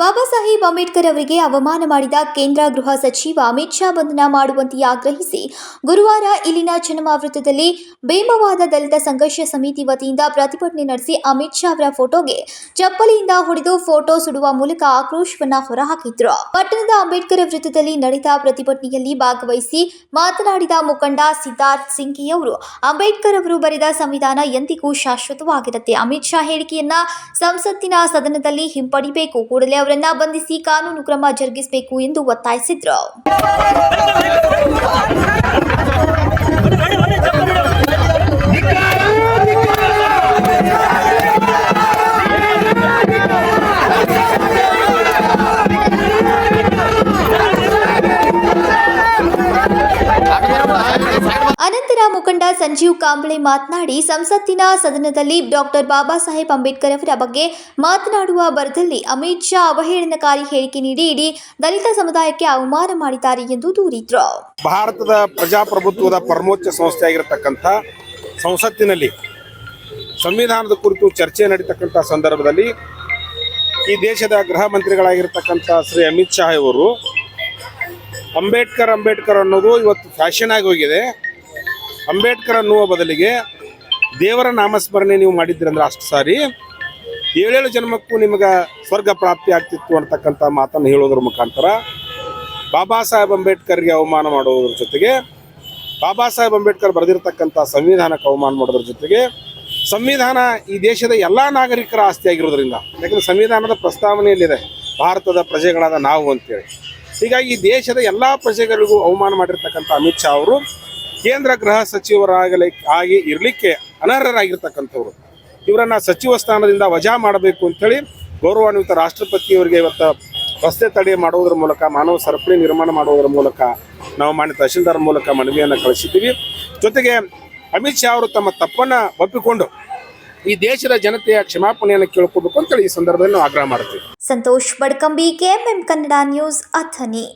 ಬಾಬಾ ಸಾಹೇಬ್ ಅಂಬೇಡ್ಕರ್ ಅವರಿಗೆ ಅವಮಾನ ಮಾಡಿದ ಕೇಂದ್ರ ಗೃಹ ಸಚಿವ ಅಮಿತ್ ಶಾ ಬಂಧನ ಮಾಡುವಂತೆ ಆಗ್ರಹಿಸಿ ಗುರುವಾರ ಇಲ್ಲಿನ ಚನ್ನಮಾವೃತದಲ್ಲಿ ಬೇಮವಾದ ದಲಿತ ಸಂಘರ್ಷ ಸಮಿತಿ ವತಿಯಿಂದ ಪ್ರತಿಭಟನೆ ನಡೆಸಿ ಅಮಿತ್ ಶಾ ಅವರ ಫೋಟೋಗೆ ಚಪ್ಪಲಿಯಿಂದ ಹೊಡೆದು ಫೋಟೋ ಸುಡುವ ಮೂಲಕ ಆಕ್ರೋಶವನ್ನ ಹೊರಹಾಕಿದ್ರು. ಪಟ್ಟಣದ ಅಂಬೇಡ್ಕರ್ ವೃತ್ತದಲ್ಲಿ ನಡೆದ ಪ್ರತಿಭಟನೆಯಲ್ಲಿ ಭಾಗವಹಿಸಿ ಮಾತನಾಡಿದ ಮುಖಂಡ ಸಿದ್ಧಾರ್ಥ್ ಸಿಂಘಿ ಅವರು, ಅಂಬೇಡ್ಕರ್ ಅವರು ಬರೆದ ಸಂವಿಧಾನ ಎಂದಿಗೂ ಶಾಶ್ವತವಾಗಿರುತ್ತೆ. ಅಮಿತ್ ಶಾ ಹೇಳಿಕೆಯನ್ನ ಸಂಸತ್ತಿನ ಸದನದಲ್ಲಿ ಹಿಂಪಡಿಬೇಕು. ಕೂಡಲೇ ಅವರನ್ನ ಬಂಧಿಸಿ ಕಾನೂನು ಕ್ರಮ ಜರುಗಿಸಬೇಕು ಎಂದು ಒತ್ತಾಯಿಸಿದ್ರು. ಅನಂತರ ಮುಖಂಡ ಸಂಜೀವ್ ಕಾಂಬ್ಳೆ ಮಾತನಾಡಿ, ಸಂಸತ್ತಿನ ಸದನದಲ್ಲಿ ಡಾಕ್ಟರ್ ಬಾಬಾ ಸಾಹೇಬ್ ಅಂಬೇಡ್ಕರ್ ಅವರ ಬಗ್ಗೆ ಮಾತನಾಡುವ ಬರದಲ್ಲಿ ಅಮಿತ್ ಶಾ ಅವಹೇಳನಕಾರಿ ಹೇಳಿಕೆ ನೀಡಿ, ಇಡೀ ದಲಿತ ಸಮುದಾಯಕ್ಕೆ ಅವಮಾನ ಮಾಡಿದ್ದಾರೆ ಎಂದು ದೂರಿದ್ರು. ಭಾರತದ ಪ್ರಜಾಪ್ರಭುತ್ವದ ಪರಮೋಚ್ಚ ಸಂಸ್ಥೆ ಆಗಿರತಕ್ಕಂಥ ಸಂಸತ್ತಿನಲ್ಲಿ ಸಂವಿಧಾನದ ಕುರಿತು ಚರ್ಚೆ ನಡೀತಕ್ಕಂಥ ಸಂದರ್ಭದಲ್ಲಿ ಈ ದೇಶದ ಗೃಹ ಮಂತ್ರಿಗಳಾಗಿರ್ತಕ್ಕಂಥ ಶ್ರೀ ಅಮಿತ್ ಶಾ ಅವರು ಅಂಬೇಡ್ಕರ್ ಅಂಬೇಡ್ಕರ್ ಅನ್ನೋದು ಇವತ್ತು ಫ್ಯಾಷನ್ ಆಗಿ ಹೋಗಿದೆ. ಅಂಬೇಡ್ಕರ್ ಅನ್ನುವ ಬದಲಿಗೆ ದೇವರ ನಾಮಸ್ಮರಣೆ ನೀವು ಮಾಡಿದ್ರಿ ಅಂದ್ರೆ ಅಷ್ಟು ಸಾರಿ. ಏಳೇಳು ಜನ್ಮಕ್ಕೂ ನಿಮಗೆ ಸ್ವರ್ಗ ಪ್ರಾಪ್ತಿ ಆಗ್ತಿತ್ತು ಅಂತಕ್ಕಂಥ ಮಾತನ್ನು ಹೇಳೋದ್ರ ಮುಖಾಂತರ ಬಾಬಾ ಸಾಹೇಬ್ ಅಂಬೇಡ್ಕರ್ಗೆ ಅವಮಾನ ಮಾಡುವುದರ ಜೊತೆಗೆ, ಬಾಬಾ ಸಾಹೇಬ್ ಅಂಬೇಡ್ಕರ್ ಬರೆದಿರ್ತಕ್ಕಂಥ ಸಂವಿಧಾನಕ್ಕೆ ಅವಮಾನ ಮಾಡೋದ್ರ ಜೊತೆಗೆ, ಸಂವಿಧಾನ ಈ ದೇಶದ ಎಲ್ಲ ನಾಗರಿಕರ ಆಸ್ತಿಯಾಗಿರೋದ್ರಿಂದ ಯಾಕಂದ್ರೆ ಸಂವಿಧಾನದ ಪ್ರಸ್ತಾವನೆಯಲ್ಲಿದೆ, ಭಾರತದ ಪ್ರಜೆಗಳಾದ ನಾವು ಅಂತೇಳಿ. ಹೀಗಾಗಿ ಈ ದೇಶದ ಎಲ್ಲ ಪ್ರಜೆಗಳಿಗೂ ಅವಮಾನ ಮಾಡಿರ್ತಕ್ಕಂಥ ಅಮಿತ್ ಶಾ ಅವರು ಕೇಂದ್ರ ಗೃಹ ಸಚಿವರಾಗಲಿ ಆಗಿ ಇರಲಿಕ್ಕೆ ಅನರ್ಹರಾಗಿರ್ತಕ್ಕಂಥವ್ರು. ಇವರನ್ನ ಸಚಿವ ಸ್ಥಾನದಿಂದ ವಜಾ ಮಾಡಬೇಕು ಅಂತೇಳಿ ಗೌರವಾನ್ವಿತ ರಾಷ್ಟ್ರಪತಿಯವರಿಗೆ ಇವತ್ತು ರಸ್ತೆ ತಡೆ ಮಾಡುವುದರ ಮೂಲಕ, ಮಾನವ ಸರಪಳಿ ನಿರ್ಮಾಣ ಮಾಡುವುದರ ಮೂಲಕ ನಾವು ಮಾನ್ಯ ತಹಶೀಲ್ದಾರ್ ಮೂಲಕ ಮನವಿಯನ್ನು ಕಳಿಸಿದ್ದೀವಿ. ಜೊತೆಗೆ ಅಮಿತ್ ಶಾ ಅವರು ತಮ್ಮ ತಪ್ಪನ್ನು ಒಪ್ಪಿಕೊಂಡು ಈ ದೇಶದ ಜನತೆಯ ಕ್ಷಮಾಪಣೆಯನ್ನು ಕೇಳ್ಕೊಬೇಕು ಅಂತೇಳಿ ಈ ಸಂದರ್ಭದಲ್ಲಿ ನಾವು ಆಗ್ರಹ ಮಾಡ್ತೀವಿ. Santosh Badkambi, KMM Kannada news, Athani.